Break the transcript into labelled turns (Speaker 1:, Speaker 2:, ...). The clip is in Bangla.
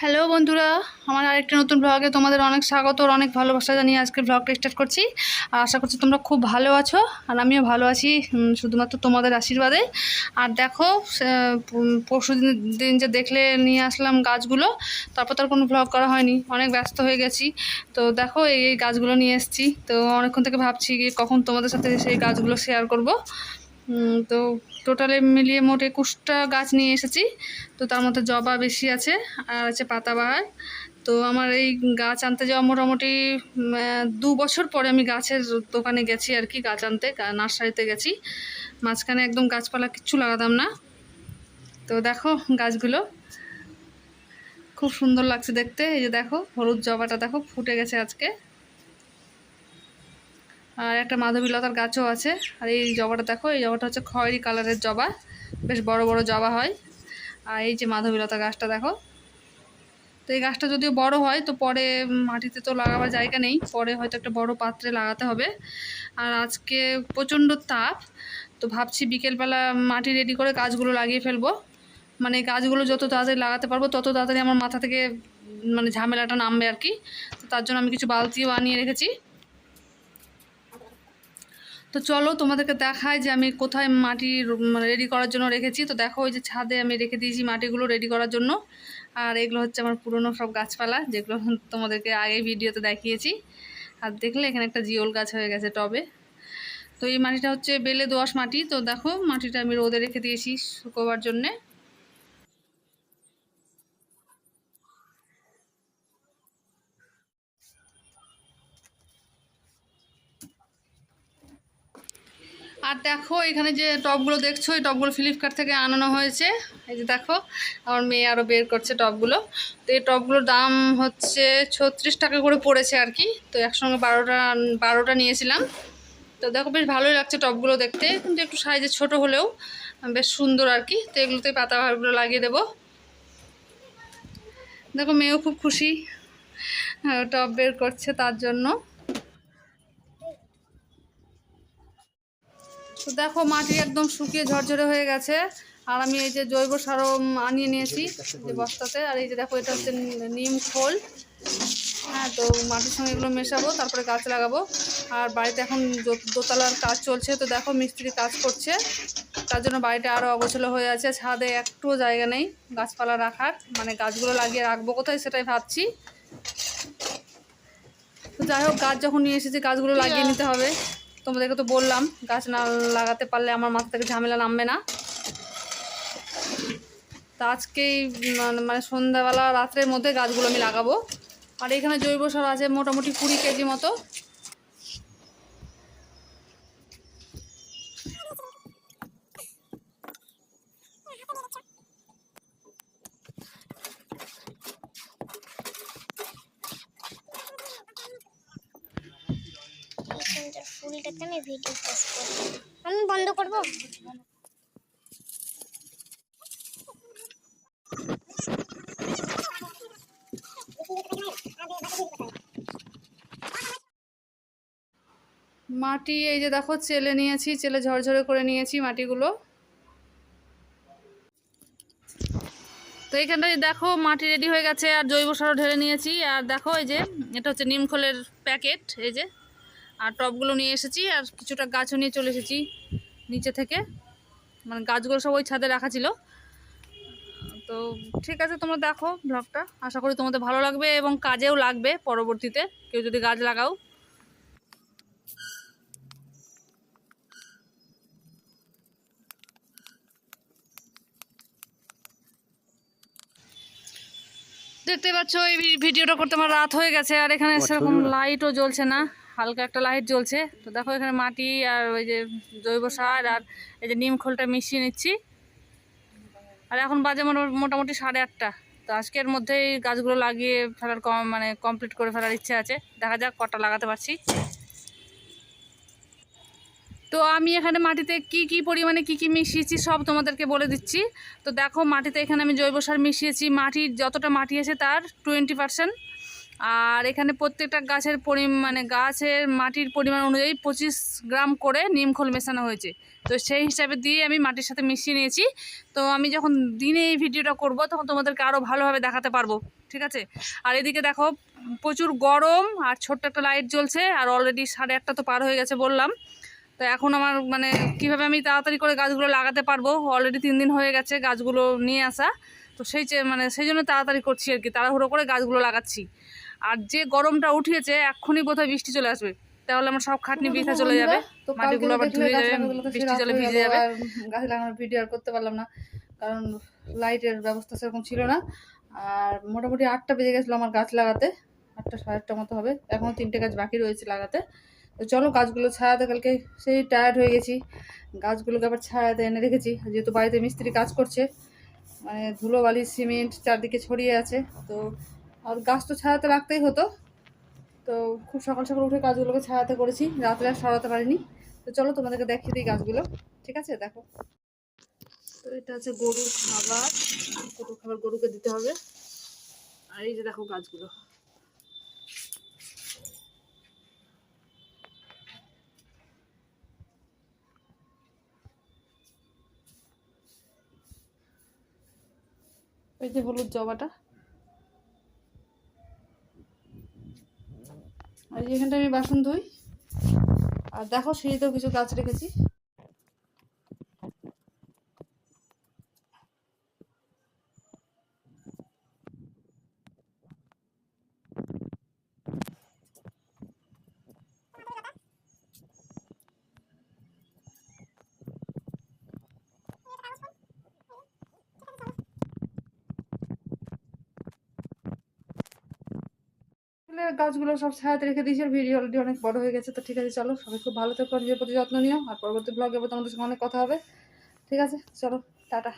Speaker 1: হ্যালো বন্ধুরা, আমার আরেকটা নতুন ব্লগে তোমাদের অনেক স্বাগত অনেক ভালোবাসা জানিয়ে আজকে ব্লগটা স্টার্ট করছি। আর আশা করছি তোমরা খুব ভালো আছো আর আমিও ভালো আছি শুধুমাত্র তোমাদের আশীর্বাদে। আর দেখো পরশু দিন যে দেখলে নিয়ে আসলাম গাছগুলো, তারপর তার কোনো ব্লগ করা হয়নি, অনেক ব্যস্ত হয়ে গেছি। তো দেখো, এই গাছগুলো নিয়ে এসেছি। তো অনেকক্ষণ থেকে ভাবছি কখন তোমাদের সাথে সেই গাছগুলো শেয়ার করব। তো টোটালে মিলিয়ে মোট একুশটা গাছ নিয়ে এসেছি। তো তার মধ্যে জবা বেশি আছে, আর আছে পাতাবাহার। তো আমার এই গাছ আনতে যাওয়া মোটামুটি দু বছর পরে আমি গাছের দোকানে গেছি আর কি গাছ আনতে নার্সারিতে গেছি। মাঝখানে একদম গাছপালা কিচ্ছু লাগাতাম না। তো দেখো গাছগুলো, খুব সুন্দর লাগছে দেখতে। এই যে দেখো, হলুদ জবাটা দেখো, ফুটে গেছে আজকে। আর একটা মাধবীলতার গাছও আছে। আর এই জবাটা দেখো, এই জবাটা হচ্ছে খয়েরি কালারের জবা। বেশ বড় বড় জবা হয়। আর এই যে মাধবীলতা গাছটা দেখো। তো এই গাছটা যদিও বড় হয়, তো পরে মাটিতে তো লাগাবার জায়গা নেই। পরে হয়তো একটা বড় পাত্রে লাগাতে হবে। আর আজকে প্রচণ্ড তাপ, তো ভাবছি বিকেলবেলা মাটি রেডি করে গাছগুলো লাগিয়ে ফেলব। মানে গাছগুলো যত তাড়াতাড়ি লাগাতে পারব, তত তাড়াতাড়ি আমার মাথা থেকে মানে ঝামেলাটা নামবে আর কি। তো তার জন্য আমি কিছু বালতিও আনিয়ে রেখেছি। তো চলো তোমাদেরকে দেখায় যে আমি কোথায় মাটি রেডি করার জন্য রেখেছি। তো দেখো ওই যে ছাদে আমি রেখে দিয়েছি মাটিগুলো রেডি করার জন্য। আর এগুলো হচ্ছে আমার পুরনো সব গাছপালা, যেগুলো তোমাদেরকে আগে ভিডিওতে দেখিয়েছি। আর দেখলে এখানে একটা জিওল গাছ হয়ে গেছে টবে। তো এই মাটিটা হচ্ছে বেলে দোয়াশ মাটি। তো দেখো মাটিটা আমি রোদে রেখে দিয়েছি শুকোবার জন্যে। আর দেখো, এখানে যে টবগুলো দেখছ, এই টবগুলো ফ্লিপকার্ট থেকে আনানো হয়েছে। এই যে দেখো, আমার মেয়ে আরও বের করছে টবগুলো তো এই টবগুলোর দাম হচ্ছে ছত্রিশ টাকা করে পড়েছে আর কি। তো একসঙ্গে বারোটা বারোটা নিয়েছিলাম। তো দেখো, বেশ ভালোই লাগছে টবগুলো দেখতে। কিন্তু একটু সাইজে ছোট হলেও বেশ সুন্দর আর কি। তো এগুলোতে পাতা ভারগুলো লাগিয়ে দেবো। দেখো, মেয়েও খুব খুশি টব বের করছে তার জন্য। তো দেখো মাটি একদম শুকিয়ে ঝরঝরে হয়ে গেছে। আর আমি এই যে জৈব সারও আনিয়ে নিয়েছি যে বস্তাতে। আর এই যে দেখো, এটা হচ্ছে নিম খোল। হ্যাঁ তো মাটির সঙ্গে এগুলো মেশাবো, তারপরে গাছ লাগাবো। আর বাড়িতে এখন দোতলার কাজ চলছে। তো দেখো মিস্ত্রি কাজ করছে। তার জন্য বাড়িটা আরও অগোছলো হয়ে আছে। ছাদে একটুও জায়গা নেই গাছপালা রাখার। মানে গাছগুলো লাগিয়ে রাখব কোথায় সেটাই ভাবছি। তো যাই হোক, গাছ যখন নিয়ে এসেছি, গাছগুলো লাগিয়ে নিতে হবে। তোমাদেরকে তো বললাম, গাছ না লাগাতে পারলে আমার মাথা থেকে ঝামেলা নামবে না। তা আজকেই মানে- সন্ধ্যাবেলা রাত্রের মধ্যে গাছগুলো আমি লাগাবো। আর এখানে জৈব সার আছে মোটামুটি কুড়ি কেজি মতো।
Speaker 2: এইখানটার ফুলটাকে আমি ভিডিও পোস্ট করব। আমি বন্ধ করব?
Speaker 1: মাটি, এই যে দেখো, চেলে নিয়েছি, চেলে ঝরঝরে করে নিয়েছি মাটিগুলো। তো এখানটায় দেখো, মাটি রেডি হয়ে গেছে, আর জৈব সারও ঢেলে নিয়েছি। আর দেখো, এই যে, এটা হচ্ছে নিমখোলের প্যাকেট, এই যে। আর টবগুলো নিয়ে এসেছি আর কিছুটা গাছও নিয়ে চলে এসেছি নিচে থেকে। মানে গাছগুলো সব ওই ছাদে রাখা ছিল। তো ঠিক আছে তোমরা দেখো ব্লগটা। আশা করি তোমাদের ভালো লাগবে এবং কাজেও লাগবে পরবর্তীতে। কেউ যদি গাছ লাগাও। দেখতে পাচ্ছ এই ভিডিওটা করতে আমার রাত হয়ে গেছে আর এখানে সেরকম লাইটও জ্বলছে না। হালকা একটা লাইট জ্বলছে। তো দেখো এখানে মাটি আর ওই যে জৈব সার আর এই যে নিম খোলটা মিশিয়ে নিচ্ছি। আর এখন বাজে মোটা- মোটামুটি সাড়ে আটটা। তো আজকের মধ্যেই গাছগুলো লাগিয়ে ফেলার কম মানে কমপ্লিট করে ফেলার ইচ্ছে আছে। দেখা যাক কটা লাগাতে পারছি। তো আমি এখানে মাটিতে কি কি পরিমাণে কি কি মিশিয়েছি সব তোমাদেরকে বলে দিচ্ছি। তো দেখো মাটিতে এখানে আমি জৈব সার মিশিয়েছি। মাটির যতটা মাটি আছে তার টোয়েন্টি পার্সেন্ট
Speaker 3: আর এখানে প্রত্যেকটা গাছের পরি মানে গাছের মাটির পরিমাণ অনুযায়ী পঁচিশ গ্রাম করে নিমখোল মেশানো হয়েছে। তো সেই হিসাবে দিয়ে আমি মাটির সাথে মিশিয়ে নিয়েছি। তো আমি যখন দিনে এই ভিডিওটা করব, তখন তোমাদেরকে আরও ভালোভাবে দেখাতে পারব, ঠিক আছে? আর এদিকে দেখো, প্রচুর গরম আর ছোট্ট একটা লাইট জ্বলছে, আর অলরেডি সাড়ে আটটা তো পার হয়ে গেছে বললাম। তো এখন আমার মানে কীভাবে আমি তাড়াতাড়ি করে গাছগুলো লাগাতে পারব? অলরেডি তিন দিন হয়ে গেছে গাছগুলো নিয়ে আসা। তো সেই মানে সেই জন্য তাড়াতাড়ি করছি আর কি তাড়াহুড়ো করে গাছগুলো লাগাচ্ছি। আর যে গরমটা উঠিয়েছে এক্ষুনি বোধহয় বৃষ্টি চলে আসবে। তাহলে আমার সব খাটনি বৃথা চলে যাবে। মাটিগুলো আবার ধুয়ে যাবে বৃষ্টি জলে ভিজে যাবে।
Speaker 1: গাছ লাগানোর ভিডিও আর করতে পারলাম না কারণ লাইটের ব্যবস্থা সেরকম ছিল না। আর মোটামুটি আটটা বেজে গেছিল আমার গাছ লাগাতে আটটা সাড়ে আটটা মতো হবে। এখনও তিনটে গাছ বাকি রয়েছে লাগাতে। তো চলো গাছগুলো ছায়াতে কালকে সেই টায়ার্ড হয়ে গেছি। গাছগুলোকে আবার ছায়াতে এনে রেখেছি। যেহেতু বাড়িতে মিস্ত্রি কাজ করছে মানে ধুলোবালি, সিমেন্ট চারদিকে ছড়িয়ে আছে। তো আর গাছ তো ছায়াতে রাখতেই হতো। তো খুব সকাল সকাল উঠে গাছগুলোকে ছায়াতে করেছি। রাত্রে আর সরাতে পারিনি। তো চলো তোমাদেরকে দেখিয়ে দিই গাছগুলো। ঠিক আছে? দেখো। তো এটা হচ্ছে গরুর খাবার। গরুর খাবার গরুকে দিতে হবে। আর এই যে দেখো গাছগুলো। এই যে হলুদ জবাটা। আর এখানটা আমি বাসন ধুই। আর দেখো সিঁড়িতেও কিছু গাছ রেখেছি। গাছগুলো সব ছায়াতে রেখে দিয়েছি, আর ভিডিও অলরেডি অনেক বড় হয়ে গেছে, তো ঠিক আছে, চলো, সবাই খুব ভালো থেকো, নিজের প্রতি যত্ন নিও, আর পরবর্তী ব্লগে তোমাদের সঙ্গে অনেক কথা হবে, ঠিক আছে? চলো, টাটা।